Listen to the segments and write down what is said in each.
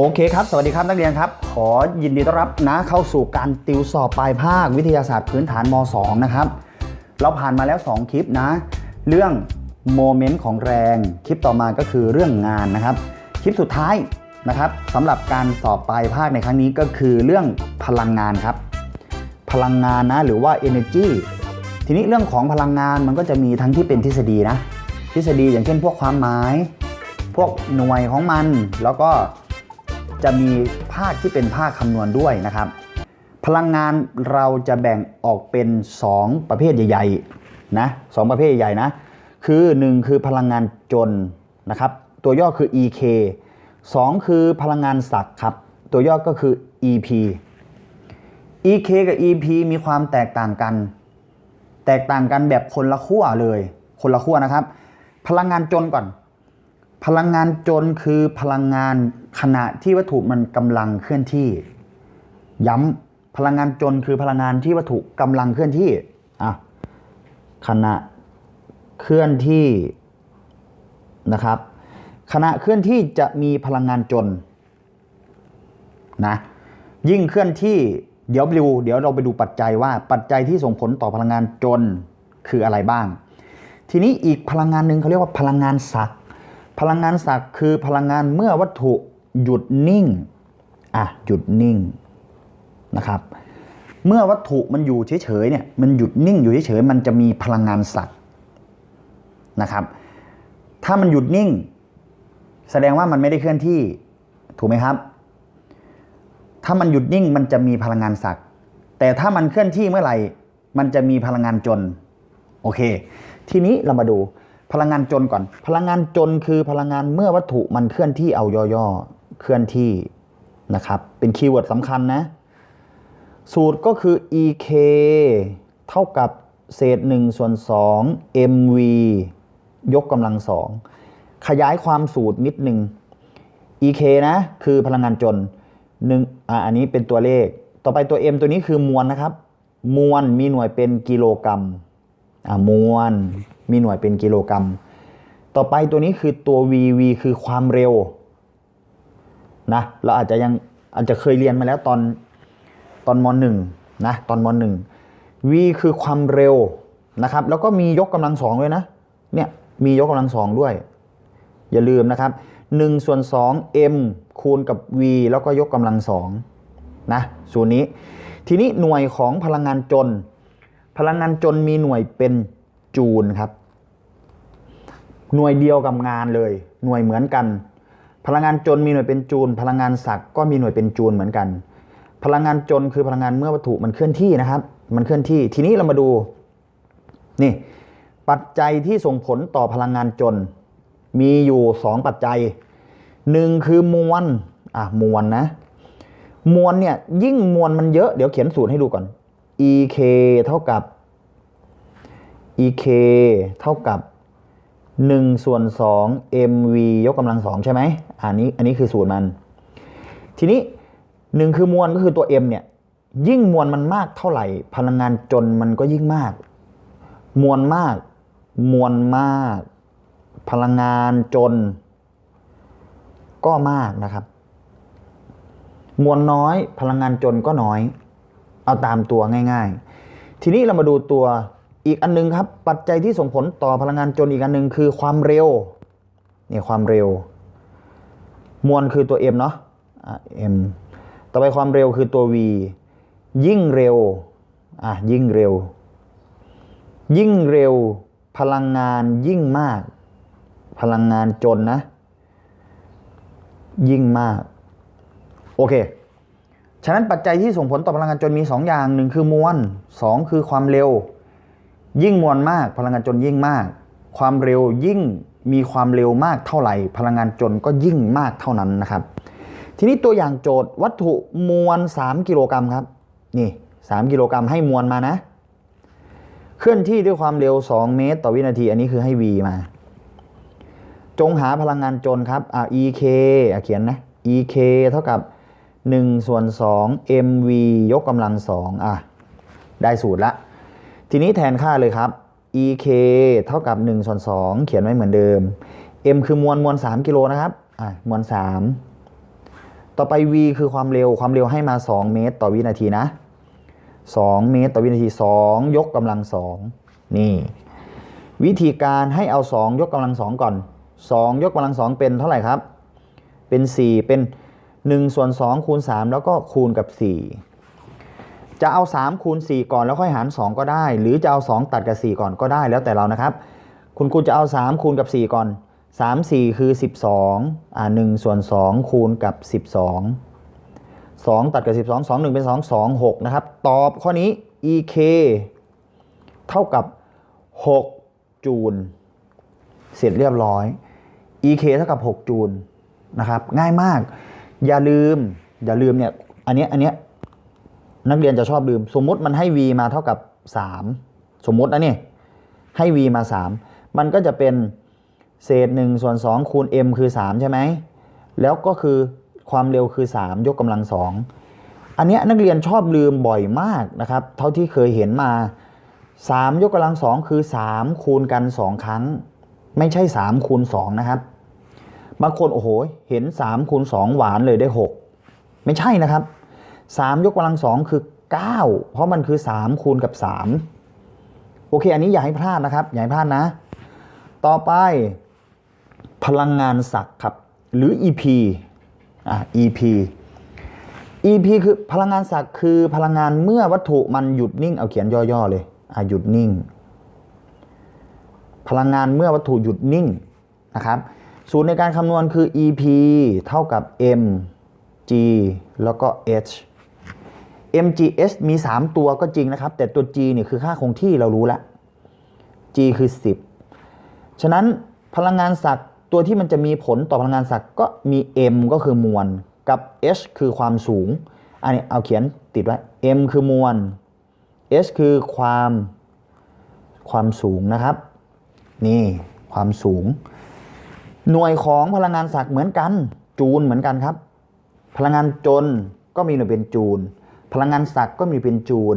โอเคครับ สวัสดีครับนักเรียนครับ ขอยินดีต้อนรับนะเข้าสู่การติวสอบปลายภาควิทยาศาสตร์พื้นฐานม .2 นะครับ เราผ่านมาแล้ว 2 คลิปนะ เรื่องโมเมนต์ของแรง คลิปต่อมาก็คือเรื่องงานนะครับ คลิปสุดท้ายนะครับสำหรับการสอบปลายภาคในครั้งนี้ก็คือเรื่องพลังงานครับ พลังงานนะหรือว่า energy ทีนี้เรื่องของพลังงานมันก็จะมีทั้งที่เป็นทฤษฎีนะ ทฤษฎีอย่างเช่นพวกความหมาย พวกหน่วยของมันแล้วก็ จะมีภาคที่เป็นภาคคำนวณด้วยนะครับ พลังงานเราจะแบ่งออกเป็น 2 ประเภทใหญ่ๆนะสองประเภทใหญ่ๆนะคือ 1 คือพลังงานจนนะครับ ตัวย่อคือ EK 2 คือพลังงานศักดิ์ครับ ตัวย่อก็คือ EP EK กับ EP มีความแตกต่างกัน แตกต่างกันแบบคนละขั้วเลย คนละขั้วนะครับ พลังงานจนก่อน พลังงานจนคือพลังงานขณะที่วัตถุมันกำลังเคลื่อนที่ ย้ำพลังงานจนคือพลังงานที่วัตถุกำลังเคลื่อนที่อะขณะเคลื่อนที่นะครับขณะเคลื่อนที่จะมีพลังงานจนนะยิ่งเคลื่อนที่เดี๋ยวดูเดี๋ยวเราไปดูปัจจัยว่าปัจจัยที่ส่งผลต่อพลังงานจนคืออะไรบ้าง ทีนี้อีกพลังงานหนึ่งเขาเรียกว่าพลังงานศัก พลังงานศักดิ์คือพลังงานเมื่อวัตถุหยุดนิ่ง อะ หยุดนิ่งนะครับ เมื่อวัตถุมันอยู่เฉยๆเนี่ย มันหยุดนิ่งอยู่เฉยๆมันจะมีพลังงานศักดิ์นะครับ ถ้ามันหยุดนิ่ง แสดงว่ามันไม่ได้เคลื่อนที่ถูกไหมครับ ถ้ามันหยุดนิ่งมันจะมีพลังงานศักดิ์แต่ถ้ามันเคลื่อนที่เมื่อไหร่ มันจะมีพลังงานจน โอเค ทีนี้เรามาดู พลังงานจนก่อน พลังงานจนคือพลังงานเมื่อวัตถุมันเคลื่อนที่เอาย่อๆ เคลื่อนที่นะครับ เป็นคีย์เวิร์ดสำคัญนะ สูตรก็คือ EK เท่ากับเศษ1ส่วน2 MV ยกกำลังสอง ขยายความสูตรนิดหนึ่ง EK นะ คือพลังงานจนหนึ่งอ่าอันนี้เป็นตัวเลข ต่อไปตัว M ตัวนี้คือมวลนะครับ มวลมีหน่วยเป็นกิโลกรัม มวล มีหน่วยเป็นกิโลกรัม ต่อไปตัวนี้คือตัว V V คือความเร็วนะเราอาจจะยังอาจจะเคยเรียนมาแล้วตอนตอนมหนึ่งนะตอนมหนึ่ง V คือความเร็วนะครับ แล้วก็มียกกำลังสองด้วยนะเนี่ยมียกกำลังสองด้วย อย่าลืมนะครับ1ส่วน2 m คูณกับ v แล้วก็ยกกำลังสองนะส่วนนี้ ทีนี้หน่วยของพลังงานจน พลังงานจนมีหน่วยเป็นจูลครับ หน่วยเดียวกับงานเลย หน่วยเหมือนกัน พลังงานจนมีหน่วยเป็นจูล พลังงานศักดิ์ก็มีหน่วยเป็นจูลเหมือนกัน พลังงานจนคือพลังงานเมื่อวัตถุมันเคลื่อนที่นะครับ มันเคลื่อนที่ ทีนี้เรามาดูนี่ปัจจัยที่ส่งผลต่อพลังงานจน มีอยู่ 2 ปัจจัย 1 คือมวลอะมวลนะมวลเนี่ยยิ่งมวลมันเยอะเดี๋ยวเขียนสูตรให้ดูก่อน EK เท่ากับ EK เท่ากับ1ส่วน2 MV ยกกำลังสองใช่ไหมอันนี้อันนี้คือสูตรมัน ทีนี้ 1 คือมวลก็คือตัว M เนี่ย ยิ่งมวลมันมากเท่าไหร่ พลังงานจนมันก็ยิ่งมาก มวลมาก มวลมาก พลังงานจน ก็มากนะครับ มวลน้อย พลังงานจนก็น้อย เอาตามตัวง่าย ๆ ทีนี้เรามาดูตัวอีกอันนึงครับ ปัจจัยที่ส่งผลต่อพลังงานจนอีกอันนึงคือความเร็วเนี่ยความเร็ว มวลคือตัว m เนาะอะ m ต่อไปความเร็วคือตัว v ยิ่งเร็วอะยิ่งเร็ว ยิ่งเร็วพลังงานยิ่งมาก พลังงานจนนะ ยิ่งมาก โอเค ฉะนั้นปัจจัยที่ส่งผลต่อพลังงานจนมี 2 อย่างหนึ่งคือมวล2 คือความเร็ว ยิ่งมวลมากพลังงานจนยิ่งมาก ความเร็วยิ่งมีความเร็วมากเท่าไหร่ พลังงานจนก็ยิ่งมากเท่านั้นนะครับ ทีนี้ตัวอย่างโจทย์วัตถุมวล 3 กิโลกรัมครับนี่3กิโลกรัมให้มวลมานะ เคลื่อนที่ด้วยความเร็ว 2 เมตร ต่อวินาที อันนี้คือให้ v มา จงหาพลังงานจนครับอ่า EK อะเขียนนะ EK เท่ากับ 1 ส่วน 2 MV ยกกำลัง 2 อะ ได้สูตรละ ทีนี้แทนค่าเลยครับ EK เท่ากับ 1 ส่วน 2 เขียนไว้เหมือนเดิม M คือมวลมวล 3 กิโลนะครับ อะ มวล 3 ต่อไป v คือความเร็ว ความเร็วให้มา 2 เมตร ต่อวินาทีนะ 2 เมตร ต่อวินาที 2 ยกกำลัง 2 นี่ วิธีการให้เอา 2 ยกกำลัง 2 ก่อน 2 ยกกำลัง 2 เป็นเท่าไหร่ครับ เป็น 4 เป็น 1ส่วน2คูณ3 แล้วก็คูณกับ 4 จะเอา 3 คูณ 4 ก่อนแล้วค่อยหาร 2 ก็ได้ หรือจะเอา 2 ตัดกับ 4 ก่อนก็ได้แล้วแต่เรานะครับ คุณครูจะเอา 3 คูณกับ 4 ก่อน 3 4 คือ 12อ่า1ส่วน 2 คูณกับ 12 2 ตัดกับ 12 2 1 เป็น 2 2 6 นะครับ ตอบข้อนี้ EK เท่ากับ 6 จูล เสร็จเรียบร้อย EK เท่ากับ 6 จูลนะครับ ง่ายมาก อย่าลืม อย่าลืมเนี่ย อันเนี้ยอันเนี้ยนักเรียนจะชอบลืม สมมุติมันให้ v มาเท่ากับ 3 สมมุตินะนี่ให้ v มา 3 มันก็จะเป็นเศษ1ส่วน2คูณ m คือ 3 ใช่ไหม แล้วก็คือความเร็วคือ 3 ยกกำลัง 2 อันเนี้ยนักเรียนชอบลืมบ่อยมากนะครับ เท่าที่เคยเห็นมา 3 ยกกำลัง 2 คือ 3 คูณกัน 2 ครั้ง ไม่ใช่ 3 คูณ 2 นะครับ บางคนโอ้โหเห็น3คูณ2หวานเลยได้ 6 ไม่ใช่นะครับ 3 ยกกำลัง2คือ 9 เพราะมันคือ 3 คูณกับ 3 โอเค อันนี้อย่าให้พลาดนะครับ อย่าให้พลาดนะ ต่อไปพลังงานศักดิ์ครับ หรือ EP อะ EP EP คือพลังงานศักดิ์คือพลังงานเมื่อวัตถุมันหยุดนิ่ง เอาเขียนย่อๆเลยอะหยุดนิ่ง พลังงานเมื่อวัตถุหยุดนิ่งนะครับ สูตรในการคำนวณคือ EP เท่ากับ m g แล้วก็ h mgh มี 3 ตัวก็จริงนะครับ แต่ตัว g เนี่ยคือค่าคงที่เรารู้แล้ว g คือ 10 ฉะนั้นพลังงานศักย์ตัวที่มันจะมีผลต่อพลังงานศักย์ก็มี m ก็คือมวลกับ h คือความสูง อันนี้เอาเขียนติดไว้ m คือมวล h คือความความสูงนะครับ นี่ความสูง หน่วยของพลังงานศักดิ์เหมือนกัน จูลเหมือนกันครับ พลังงานจนก็มีหน่วยเป็นจูล พลังงานศักดิ์ก็มีเป็นจูล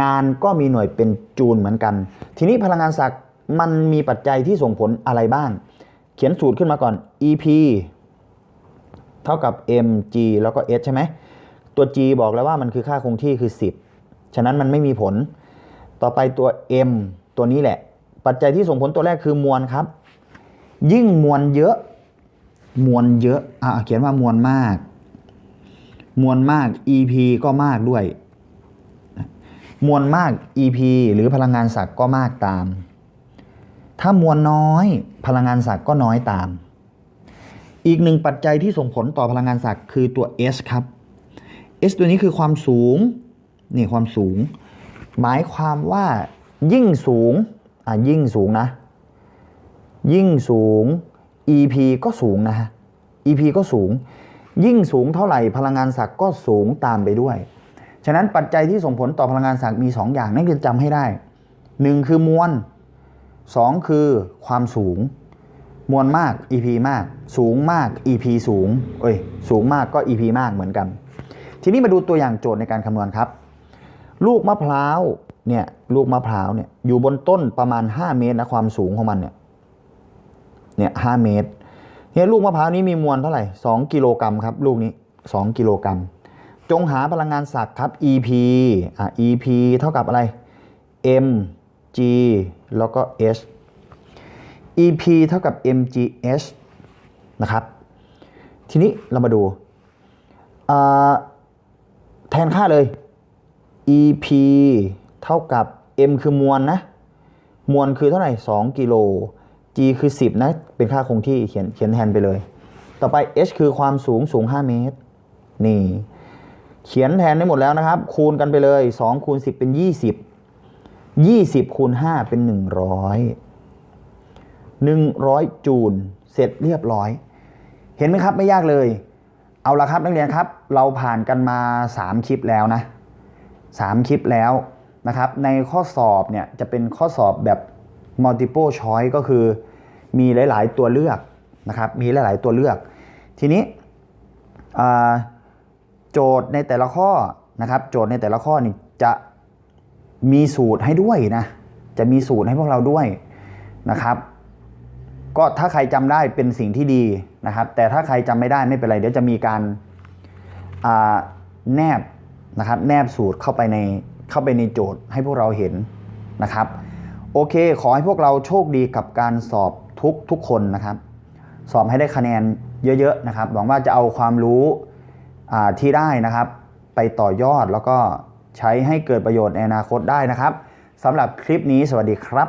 งานก็มีหน่วยเป็นจูลเหมือนกัน ทีนี้พลังงานศักดิ์มันมีปัจจัยที่ส่งผลอะไรบ้าง เขียนสูตรขึ้นมาก่อน EP เท่ากับ mg แล้วก็ h ใช่ไหม ตัว g บอกแล้วว่ามันคือค่าคงที่คือ 10 ฉะนั้นมันไม่มีผล ต่อไปตัว m ตัวนี้แหละ ปัจจัยที่ส่งผลตัวแรกคือมวลครับ ยิ่งมวลเยอะ มวลเยอะอะเขียนว่ามวลมาก มวลมาก EP ก็มากด้วย มวลมาก EP หรือพลังงานศักดิ์ก็มากตาม ถ้ามวลน้อย พลังงานศักดิ์ก็น้อยตาม อีกหนึ่งปัจจัยที่ส่งผลต่อพลังงานศักดิ์คือตัว S ครับ S ตัวนี้คือความสูงนี่ความสูง หมายความว่ายิ่งสูงอะยิ่งสูงนะ ยิ่งสูง EP ก็สูงนะฮะ EP ก็สูง ยิ่งสูงเท่าไหร่พลังงานศักก็สูงตามไปด้วย ฉะนั้นปัจจัยที่ส่งผลต่อพลังงานศักมี 2 อย่างนักเรียนจำให้ได้ 1 คือมวล 2 คือความสูง มวลมาก EP มาก สูงมาก EP สูง เอ้ย สูงมากก็ EP มากเหมือนกัน ทีนี้มาดูตัวอย่างโจทย์ในการคำนวณครับ ลูกมะพร้าวเนี่ยลูกมะพร้าวเนี่ยอยู่บนต้นประมาณ 5 เมตรนะความสูงของมันเนี่ย เนี่ยหเมตรเนี่ยลูกมะพร้าวนี้มีมวลเท่าไหร่ 2 กิโลกรัมครับ ลูกนี้ 2 กิโลกรัม จงหาพลังงานศักดิ์ครับ EP อะ EP เท่ากับอะไร m g แล้วก็ h EP เท่ากับ mgh นะครับ ทีนี้เรามาดูอ่าแทนค่าเลย EP เท่ากับ m คือมวลนะ มวลคือเท่าไหร่ 2 กิโล g คือ 10 นะ เป็นค่าคงที่เขียนเขียนแทนไปเลย ต่อไป h คือความสูงสูง 5 เมตร นี่ เขียนแทนได้หมดแล้วนะครับ คูณกันไปเลย 2 คูณ 10 เป็น 20 20 คูณ 5 เป็น 100 100 จูล เสร็จเรียบร้อย เห็นไหมครับไม่ยากเลย เอาละครับนักเรียนครับ เราผ่านกันมา 3 คลิปแล้วนะ 3 คลิปแล้วนะครับ ในข้อสอบเนี่ยจะเป็นข้อสอบแบบ multiple choice ก็คือ มีหลาย ๆ ตัวเลือกนะครับมีหลาย ๆ ตัวเลือก ทีนี้โจทย์ในแต่ละข้อนะครับ โจทย์ในแต่ละข้อนี่จะมีสูตรให้ด้วยนะจะมีสูตรให้พวกเราด้วยนะครับ ก็ถ้าใครจำได้เป็นสิ่งที่ดีนะครับ แต่ถ้าใครจำไม่ได้ไม่เป็นไร เดี๋ยวจะมีการาแนบนะครับ แนบสูตรเข้าไปในเข้าไปในโจทย์ให้พวกเราเห็นนะครับ โอเค ขอให้พวกเราโชคดีกับการสอบทุกทุกคนนะครับ สอบให้ได้คะแนนเยอะๆนะครับ หวังว่าจะเอาความรู้ที่ได้นะครับ ไปต่อยอดแล้วก็ใช้ให้เกิดประโยชน์ในอนาคตได้นะครับสำหรับคลิปนี้สวัสดีครับ